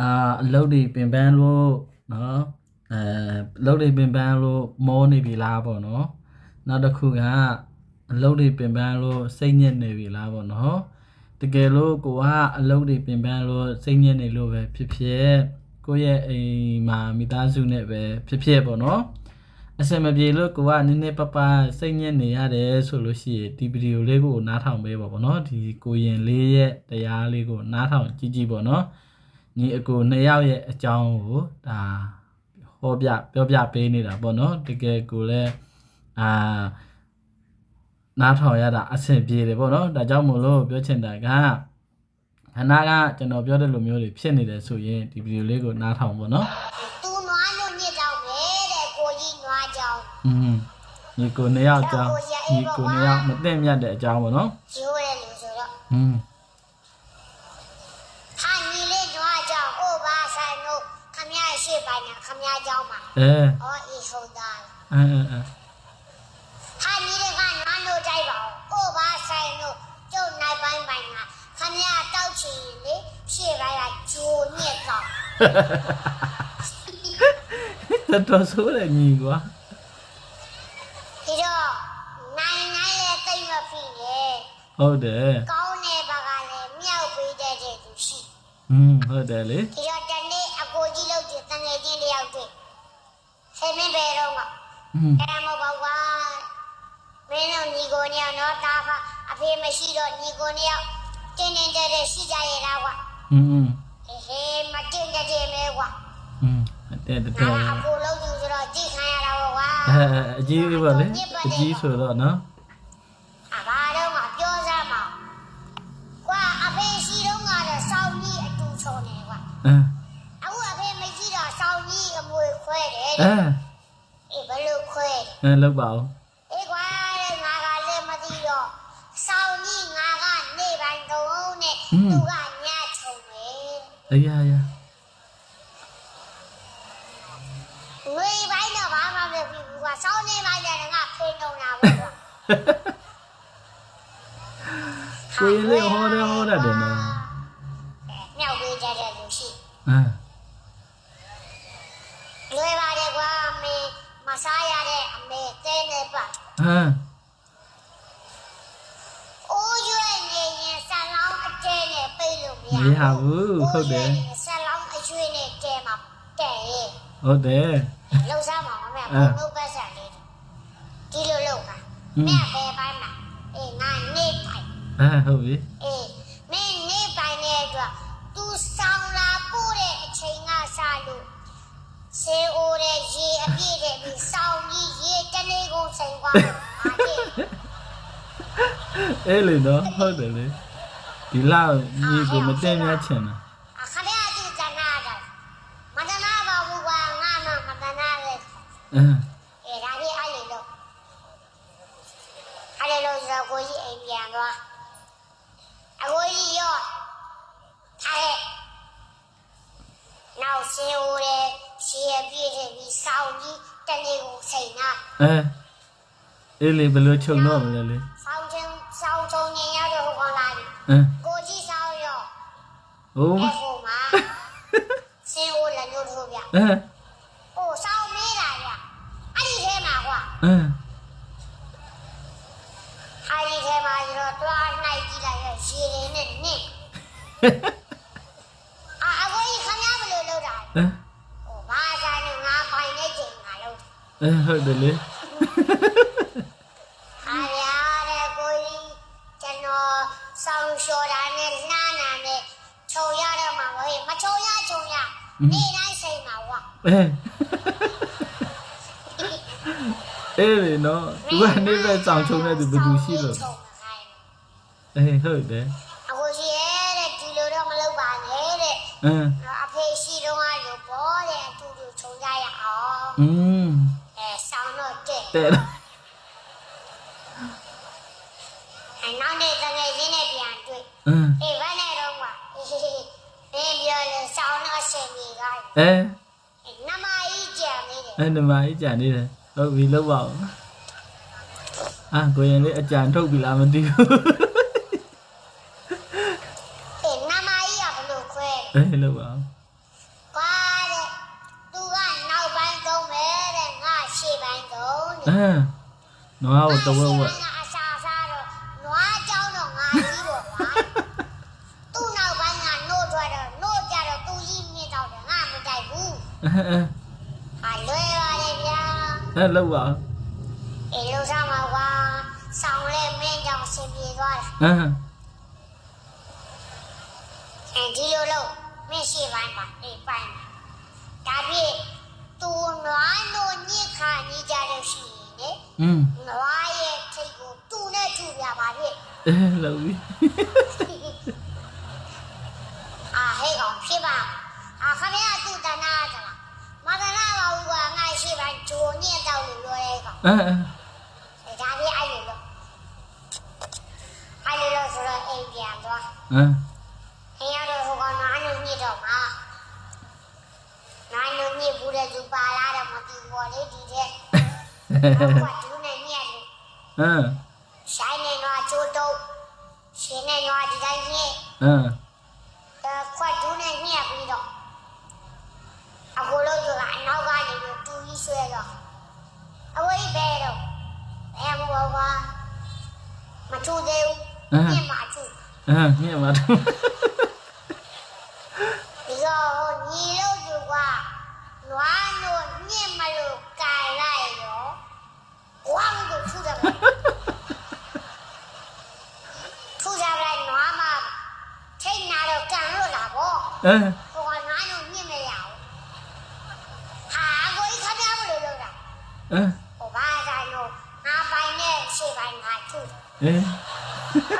အာအလုပ်တွေပင်ပန်းလို့နော်အဲအလုပ်တွေပင်ပန်းလို့မောနေပြီလားပေါ့နော်နောက်တစ်ခုကအလုပ်တွေပင်ပန်းလို့စိတ်ညစ်နေပြီလားပေါ့နော်တကယ်လို့ကိုကအလုပ်တွေပင်ပန်းလို့စိတ်ညစ်နေလို့ပဲဖြစ်ဖြစ်ကိုယ့်ရဲ့အိမ်မှာမိသားစုနဲ့ပဲဖြစ်ဖြစ်ပေါ့နော်အစင်မပြေလို့ကိုကနည်းနည်းပပစိတ်ညစ်နေရတယ်ဆိုလို့ရှိရင်ဒီဗီဒီယိုလေးကိုနားထောင်ပေးပါပေါ့နော်ဒီကိုရင်လေးရဲ့တရားလေးကိုနားထောင်ကြည့်ကြည့်ပေါ့နော် ညီအကိုနှစ်ယောက်ရဲ့အကြောင်းကိုဒါဟောပြပြောပြပေးနေတာပေါ့နော်တကယ်ကိုလည်းအာနားထောင်ရတာအဆင်ပြေတယ်ပေါ့နော်ဒါကြောင့်မို့လို့ပြောချင်တာကခဏကကျွန်တော်ပြောတဲ့လိုမျိုးတွေဖြစ်နေတယ်ဆိုရင်ဒီဗီဒီယိုလေးကိုနားထောင်ပေါ့နော် သူနွားလို့ညစ်ကြောင်ပဲတဲ့ကိုကြီးနွားကြောင် อืมညီကိုနှစ်ယောက်အကြောင်းညီကိုနှစ်ယောက်မသိမြတ်တဲ့အကြောင်းပေါ့နော် ရိုးတယ်လို့ဆိုတော့ อืม ရရှိပိုင်နဲ့ခမရကြောင်ပါအဲဟောဤဟုတ်သားအဲအဲအဲဟာညီလေးကနွားလို့ကြိုက်ပါဦးအိုဘာဆိုင်တို့ကျုပ်နိုင်ပိုင်းပိုင်းကခမရတောက်ချင်လေရှေ့ပိုင်းကဂျိုညစ်တော့တော်တော်ဆိုးတယ်ညီကွာဒီတော့နိုင်နိုင်လေတိတ်မဖြစ်လေဟုတ်တယ်ကောင်းတဲ့ဘကလည်းမြောက်ပေးတဲ့တဲ့သူရှိอืมဟုတ်တယ်လေဒီတော့ တယောက်တွေ့ဆယ်မင်းပဲတော့က อืม အဲ့ဒါမဟုတ်ပါဘူးမင်းတို့ညီကိုညောင်တော့တာဖအဖေမရှိတော့ညီကိုညောင်တင်းတင်းတဲ့တဲ့ရှိကြရတာကွာ อืมอืม ဟေးဟေးမတင်းတဲ့တဲ့မဲကွာ อืมတဲ့တဲ့ ငါကအကိုလို့သူဆိုတော့ကြည့်ခံရတာပေါ့ကွာ အဲအဲအကြီးလေးပါလေအကြီးဆိုတော့နော် အဘာတော့ကပြောစမ်းပါကွာအဖေရှိတော့ကတော့စောင်းကြီးအတူချုံနေကွာ အဲ အ ခွဲတယ်အဲအေးဘယ်လိုခွဲအဲလောက်ပါဦးအေးကွာတဲ့ငါကလည်းမသိတော့စော ပါအဲအိုးရွယ်နေရင်ဆန်လောင်းအတဲနဲ့ပိတ်လို့မရမရဘူးဟုတ်တယ်ဆန်လောင်းအရွှေနဲ့တဲမှာတဲရဲ့ဟုတ်တယ်လှုပ်ရှားမှာမမေအဲဘုံလုံးပတ်စံလေးဒီလိုလုပ်ပါอืมမဲဘယ်ပိုင်းမှာအေးငါနေပိုင်အဲဟုတ်ပြီအေး အဲလေနော်ဟုတ်တယ်လေဒီလောက်ညီကိုမတင်မြတ်ချင်တာအခရယာတိဇနာတာမဒနာဘာဘူးကငါမမဒနာလေအဲအေးဒါလေးအဲ့လေလို့အဲ့လေလို့ဆိုကိုကြီးအိမ်ပြန်သွားအကိုကြီးရောထားရဲ့နောက်ဆေးဦးရဲ့ရှေ့ပြည့်တဲ့ပြီးစောင်းကြီးတနေ့ကိုချိန်နာအဲအဲလေဘယ်လိုချုပ်တော့မလဲလေ ကောင်လာပြီအဲကိုကြီးစောင်းရောဟိုးအဲ့ဟိုမှာဆေးဦးလည်းလို့ထိုးပြအဲ။အိုစောင်းမေးတာဗျ။အဲ့ဒီထဲမှာကွာအဲ။အဲ့ဒီထဲမှာကျတော့တွားနိုင်ကြည့်လိုက်ရရေတွေနဲ့နင့်။အာအကိုကြီးခမရဘယ်လိုလုပ်တာလဲ အဲ ။ဟိုဘာသာနဲ့ငါပိုင်နေချိန်ငါလုပ်တာ အဲဟုတ်တယ်လေ ။အားရတဲ့ကိုကြီးကျွန် တော်စောင်းလျှော်တာနဲ့လှမ်းတာနဲ့ခြုံရတော့မှာဟဲ့မခြုံရခြုံရနေ့တိုင်းစိတ်မှာကွာအဲအဲလေနော်သူကနေပဲကြောင်ချုံတဲ့သူဘယ်သူရှိလို့ခြုံမှာခိုင်းအဲဟုတ်တယ်အကိုကြီးရဲ့တဲ့ဒီလိုတော့မလုပ်ပါနဲ့တဲ့အဲအဖေရှိတော့ကလို့ပေါ်တဲ့အတူတူခြုံကြရအောင်อืมအဲဆောင်းတော့တဲ့တဲ့ ရှင်နေကြတယ်အဲနမကြီးကြံနေတယ်အဲနမကြီးကြံနေတယ်ဟုတ်ပြီလောက်ပါဦးအာကိုရင်လေးအကြံထုတ်ပြီလားမသိဘူးအဲနမကြီးကဘလို့ခွဲအဲလောက်ပါပါတဲ့သူကနောက်ပိုင်းသုံးမယ်တဲ့ငါရှေ့ပိုင်းသုံးတယ်အဲနမကိုတဝက်ဝက် ဟာလွယ်ပါလေဗျာအဲလောက်ပါအေးလို့စားမှာကွာဆောင်းလဲမင်းကြောင့်ဆင်ပြေသွားတယ်အဲအဲဒီလိုလို့မင်းရှိပိုင်းမှာအေးပိုင်းမှာဒါပြည့်သူနွားနို့ညစ်ခါညစ်ကြလို့ရှိရင်လေอืมနွားရဲ့ထိတ်ကိုသူ့နဲ့ထူပြပါပြည့်အဲလောက်ပြီ အာဟဲ့ကောင်ဖြစ်ပါအာခမရသူ့တနာကြလားမတနာပါဘူးကွာငါရှိပိုင်းဂျိုညစ်တော့လို့ပြောရဲကောင် အဲအဲဒါပြည့်အဲ့လိုလို့အဲ့လိုလို့ဆိုတော့အိမ်ပြန်သွားအဲအိမ်ရတော့ဟိုကောင်နွားနို့ညစ်တော့မှာနွားနို့ညစ်ဘူးတဲ့သူပါလာတော့မသိဘူးလေဒီတဲ့တော့ကသူနဲ့ညက်လို့အဲဆိုင်နေတော့ချိုးတော့ရှင်နေတော့ဒီတိုင်းညစ်အဲအဲခွက်တူးနဲ့ညက်ပြီးတော့အခုလို့ယူကအနောက်ကနေပြီးတူကြီးဆွဲတော့ အဝေးပဲတော့အဲမဘောပါမထူသေးဘူးညက်မှထူအဲမြင်ပါတော့ဒီတော့ညီလို့ယူကနွားတို့ညက်မလို့ကြိုင်လိုက်ရောဝမ်းကိုထူတယ်ထူကြလိုက်နွားမထိတ်နာတော့ကန်လို့လာပေါ့အဲဟိုကငါ့ကိုညစ်မရဘူးဟာကိုကြီးခမရမလို့လုပ်တာအဲဟိုဘာသာလို့ငါပိုင် နဲ့ရှေ့ပိုင်းငါထု အဲ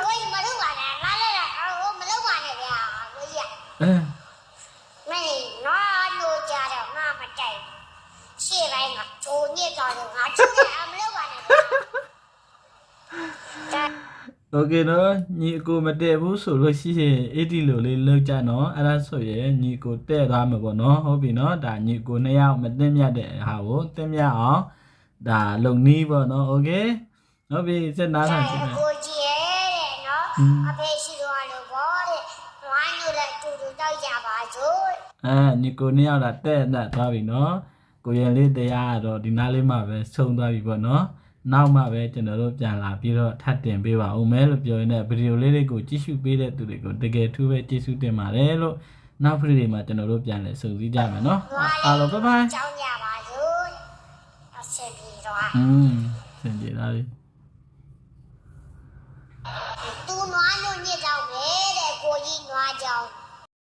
ကိုကြီးမလုပ်ပါနဲ့ငါလည်းဟိုမလုပ်ပါနဲ့ဗျာကိုကြီး အဲ မင်းနော်လို့ကြတော့ငါမကြိုက်ရှေ့ပိုင်းကဂျိုညစ်တော့လို့ငါထုတယ်မလုပ်ပါနဲ့ဗျာ โอเคနော်ညီအကိုမတည့်ဘူးဆိုလို့ရှိရင်အဲ့ဒီလိုလေးလောက်ကြနော်အဲ့ဒါဆိုရင်ညီအကိုတဲ့သွားမှာပေါ့နော်ဟုတ်ပြီနော်ဒါညီအကိုနှစ်ယောက်မသိမြတ်တဲ့ဟာကိုသိမြတ်အောင်ဒါလုံနီးပေါ့နော်โอเค နော်ဘေးစက်နားထောင်ကြည့်မယ်ကိုကြီးရဲ့နော်အဖေရှိတော့လို့ဘောတဲ့ဝိုင်းလို့လည်းတူတူတောက်ကြပါစို့အဲညီကိုနှစ်ယောက်လာတဲ့နဲ့သွားပြီနော်ကိုရင်လေးတရားကတော့ဒီနားလေးမှပဲဆုံသွားပြီပေါ့နော်နောက်မှပဲကျွန်တော်တို့ပြန်လာပြီးတော့ထပ်တင်ပေးပါဦးမယ်လို့ပြောရင်းနဲ့ဗီဒီယိုလေးတွေကိုကြည့်ရှုပေးတဲ့သူတွေကိုတကယ်ထူးပဲကျေးဇူးတင်ပါတယ်လို့နောက်ဖြစ်တွေမှာကျွန်တော်တို့ပြန်လဲစုစည်းကြမယ်နော်အားလုံးဘိုင်ဘိုင်ကြောင်းကြပါစို့အဆင်ပြေတော့อืมဆင်ပြေတာလေး